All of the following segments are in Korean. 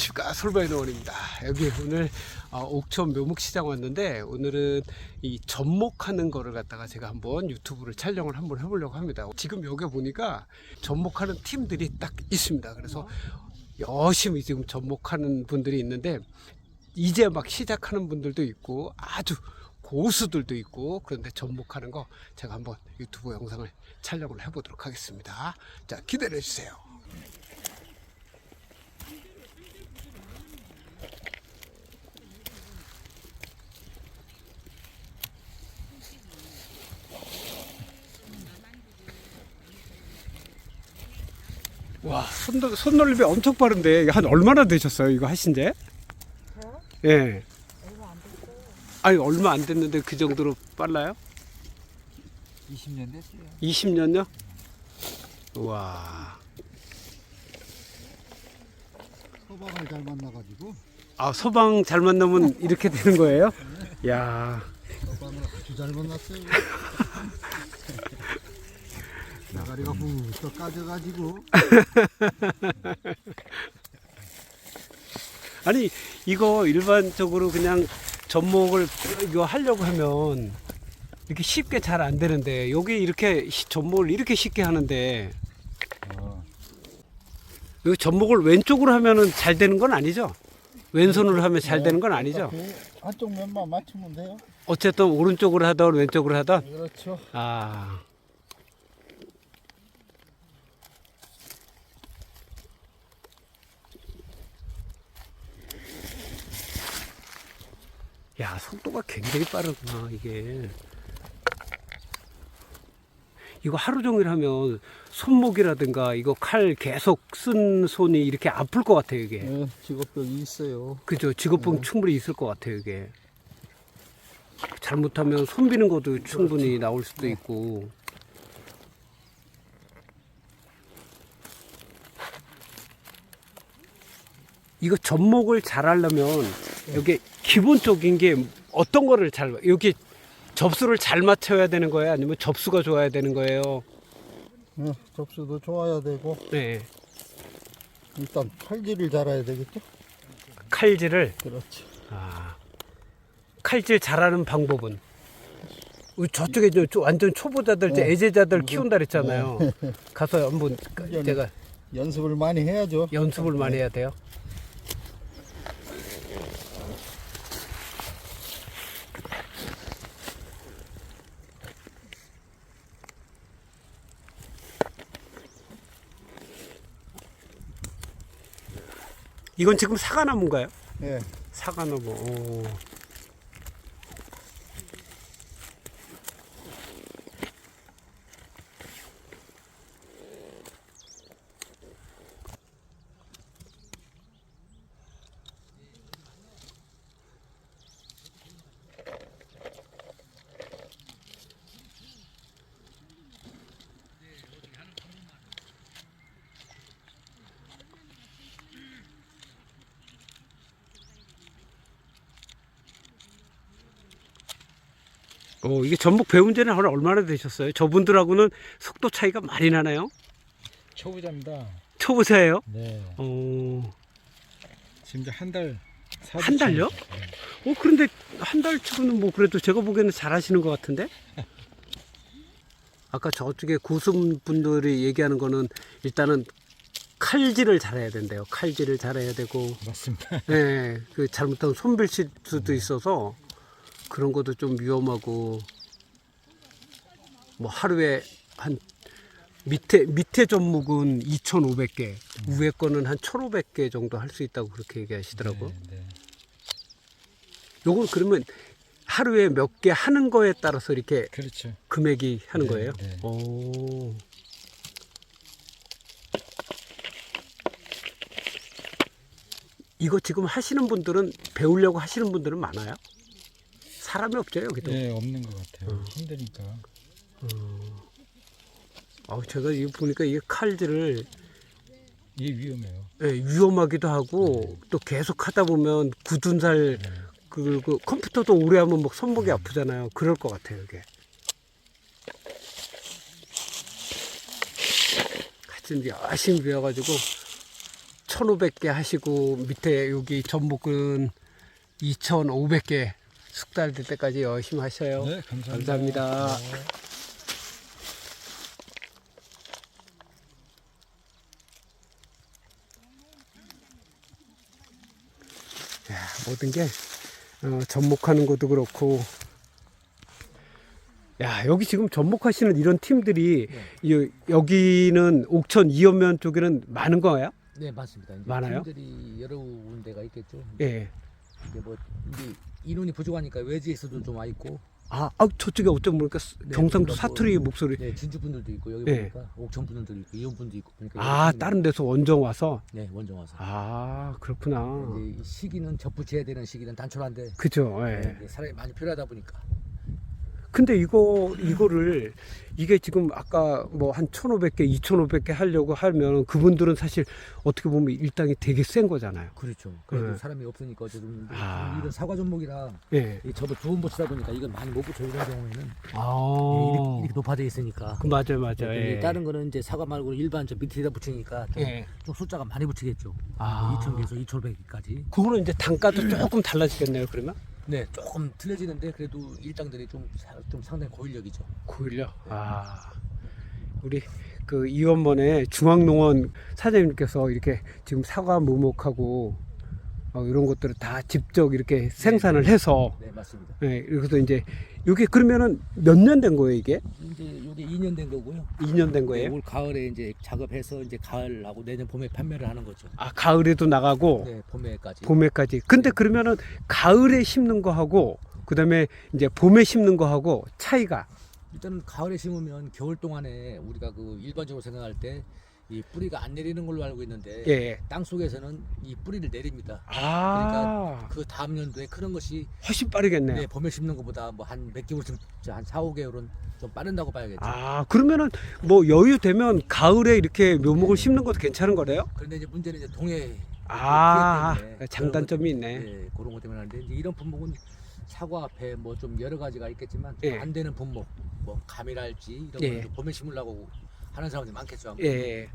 안녕하십니까. 솔바이 노원입니다. 여기 오늘 어, 옥천 묘목시장 왔는데 오늘은 이 접목하는 거를 갖다가 제가 한번 유튜브를 촬영을 한번 해보려고 합니다. 지금 여기 보니까 접목하는 팀들이 딱 있습니다. 그래서 열심히 지금 접목하는 분들이 있는데 이제 막 시작하는 분들도 있고 아주 고수들도 있고 그런데 접목하는 거 제가 한번 유튜브 영상을 촬영을 해보도록 하겠습니다. 자 기다려 주세요 와, 손, 손놀림이 엄청 빠른데, 한 얼마나 되셨어요, 이거 하신 지? 저요? 예. 얼마 안 됐어요. 아니, 얼마 안 됐는데 그 정도로 빨라요? 20년 됐어요. 20년요? 와. 소방을 잘 만나가지고 아, 소방 잘 만나면 이렇게 되는 거예요? 야 소방을 아주 잘 만났어요. 나가리가 후딱 까져가지고 아니, 이거 일반적으로 그냥 접목을 이거 하려고 하면 이렇게 쉽게 잘 안 되는데, 여기 이렇게 시- 접목을 이렇게 쉽게 하는데, 어, 이 접목을 왼쪽으로 하면은 잘 되는 건 아니죠? 왼손으로 하면 잘 되는 건 아니죠? 어차피 한쪽 면만 맞추면 돼요. 어쨌든 오른쪽으로 하던 왼쪽으로 하던 그렇죠. 아. 야, 속도가 굉장히 빠르구나, 이게. 이거 하루 종일 하면 손목이라든가 이거 칼 계속 쓴 손이 이렇게 아플 것 같아요, 이게. 네, 직업병이 있어요. 그죠. 직업병 충분히 있을 것 같아요, 이게. 잘못하면 손 비는 것도 충분히 나올 수도 있고. 이거 접목을 잘 하려면 여기 기본적인 게 어떤 거를 잘, 여기 접수를 잘 맞춰야 되는 거예요? 아니면 접수가 좋아야 되는 거예요? 네, 접수도 좋아야 되고 네. 일단 칼질을 잘해야 되겠죠. 칼질을, 그렇지. 아, 칼질 잘하는 방법은? 우리 저쪽에 저, 저 완전 초보자들, 저 네. 애제자들 키운다 그랬잖아요. 가서 한번 제가 연습을 많이 해야죠. 연습을 많이 해야 돼요. 이건 지금 사과나무인가요? 네, 사과나무. 오. 어, 이게 전북 배운 지는 한 얼마나 되셨어요? 저분들하고는 속도 차이가 많이 나나요? 초보자입니다. 초보자예요? 네. 어, 지금 이제 한 달. 한 달요? 어 그런데 한 달 치고는 뭐 그래도 제가 보기에는 잘 하시는 것 같은데? 아까 저쪽에 고수분들이 얘기하는 거는 일단은 칼질을 잘해야 된대요. 칼질을 잘해야 되고, 맞습니다. 예, 그 잘못하면 손빌 수도 있어서 그런 것도 좀 위험하고, 뭐 하루에 한 밑에 밑에 전목은 2,500개, 위에 거는 한 1,500개 정도 할 수 있다고 그렇게 얘기하시더라고. 요 네, 네. 요건 그러면 하루에 몇 개 하는 거에 따라서 이렇게 그렇죠. 금액이 하는 네, 거예요? 네. 오. 이거 지금 하시는 분들은 배우려고 하시는 분들은 많아요? 사람이 없죠 여기도. 네, 없는 것 같아요. 어. 힘드니까. 아 제가 이거 보니까 이게 칼질을 이게 위험해요. 예, 위험하기도 하고 또 계속 하다 보면 굳은 살 그, 그 컴퓨터도 오래 하면 막 손목이 아프잖아요. 그럴 것 같아요 이게. 하여튼 이제 열심히 배워가지고 1500개 하시고 밑에 여기 전복은 2500개 숙달 될 때까지 열심히 하셔요. 네, 감사합니다. 감사합니다. 네. 야, 모든 게 어, 접목하는 것도 그렇고 야 여기 지금 접목하시는 이런 팀들이 이, 여기는 옥천 이연면 쪽에는 많은 거예요? 네 맞습니다. 많아요? 팀들이 여러 군데가 있겠죠. 예. 이제 뭐 이제 인원이 부족하니까 외지에서도 좀 와 있고, 아, 아 저쪽에 어쩜 모르니까 네, 경상도 그러니까 사투리 뭐- 목소리. 네 진주 분들도 있고 여기 네. 보니까 옥천 분들도 있고 이원 분도 있고 그러니까 아 다른 데서 원정 와서. 네 원정 와서 아 그렇구나. 이제 이 시기는 접붙여야 되는 시기는 단촐한데 그죠. 예. 네, 사람이 많이 필요하다 보니까 근데 이거 이거를 이게 지금 아까 뭐 한 1,500개, 2,500개 하려고 하면 그분들은 사실 어떻게 보면 일당이 되게 센 거잖아요. 그렇죠. 그래도 네. 사람이 없으니까 어쨌든 아. 이런 사과 종목이라 예. 이 저도 두번 붙이다 보니까 이건 많이 못 붙여 이런 경우에는 아. 예, 이렇게, 이렇게 높아져 있으니까. 그 맞아요, 맞아요. 근데 예. 다른 거는 이제 사과 말고 일반 저 밑에다 붙이니까 좀, 예. 좀 숫자가 많이 붙이겠죠. 아. 2,000개에서 2,500개까지. 그거는 이제 단가도 조금 달라지겠네요, 그러면? 네, 조금 틀려지는데 그래도 일당들이 좀, 사- 좀 상당히 고인력이죠. 고일려. 아. 우리 그 이원번에 중앙농원 사장님께서 이렇게 지금 사과 무목하고 어, 이런 것들을 다 직접 이렇게 생산을 해서 네, 맞습니다. 예, 그래서 이제 이게 그러면은 몇 년 된 거예요, 이게? 이제 이게 2년 된 거고요. 2년 된 거예요? 올 가을에 이제 작업해서 이제 가을하고 내년 봄에 판매를 하는 거죠. 아, 가을에도 나가고 네, 봄에까지. 봄에까지. 근데 그러면은 가을에 심는 거 하고 그다음에 이제 봄에 심는 거 하고 차이가 일단은 가을에 심으면 겨울 동안에 우리가 그 일반적으로 생각할 때 이 뿌리가 안 내리는 걸로 알고 있는데 예. 땅 속에서는 이 뿌리를 내립니다. 아. 그 다음 연도에 크는 것이 훨씬 빠르겠네요. 네, 봄에 심는 것보다 뭐 한 몇 개월쯤 한 4, 5개월은 좀 빠른다고 봐야겠죠. 아, 그러면은 뭐 여유 되면 가을에 이렇게 묘목을 심는 것도 괜찮은 거래요? 그런데 이제 문제는 이제 동해 아, 피해 때문에 장단점이 그런 것- 있네. 네, 그런 것 때문에 하는데 이제 이런 분목은 사과 앞에 뭐 좀 여러 가지가 있겠지만 예. 안 되는 분목, 뭐 감이랄지 이런 예. 걸 봄에 심으려고 하는 사람들이 많겠죠. 아무래도. 예.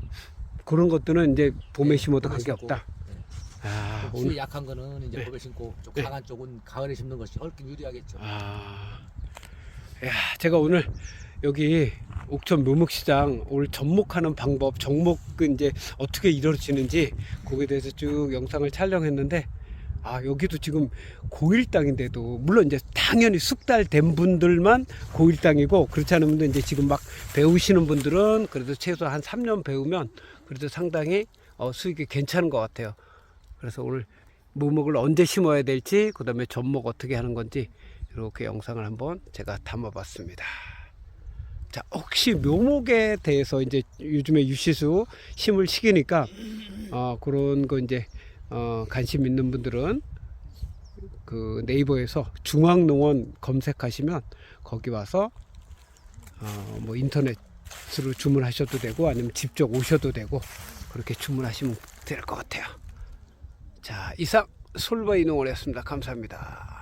그런 것들은 이제 봄에 네, 심어도 봄에 관계 심고. 없다. 네. 아, 좀 오늘 수위 약한 거는 이제 네. 봄에 심고 좀 네. 강한 쪽은 가을에 심는 것이 훨씬 유리하겠죠. 아, 야, 제가 오늘 여기 옥천 묘목시장 오늘 접목하는 방법, 정목은 이제 어떻게 이루어지는지 거기에 대해서 쭉 영상을 촬영했는데 아 여기도 지금 고일 땅인데도 물론 이제 당연히 숙달된 분들만 고일 땅이고 그렇지 않은 분들 이제 지금 막 배우시는 분들은 그래도 최소 한 3년 배우면 그래도 상당히 어, 수익이 괜찮은 것 같아요. 그래서 오늘 묘목을 언제 심어야 될지 그 다음에 접목 어떻게 하는 건지 이렇게 영상을 한번 제가 담아봤습니다. 자 혹시 묘목에 대해서 이제 요즘에 유시수 심을 시기니까 어, 그런 거 이제 어, 관심 있는 분들은 그 네이버에서 중앙농원 검색하시면 거기 와서 어, 뭐 인터넷으로 주문하셔도 되고 아니면 직접 오셔도 되고 그렇게 주문하시면 될 것 같아요. 자 이상 솔바이 농원이었습니다. 감사합니다.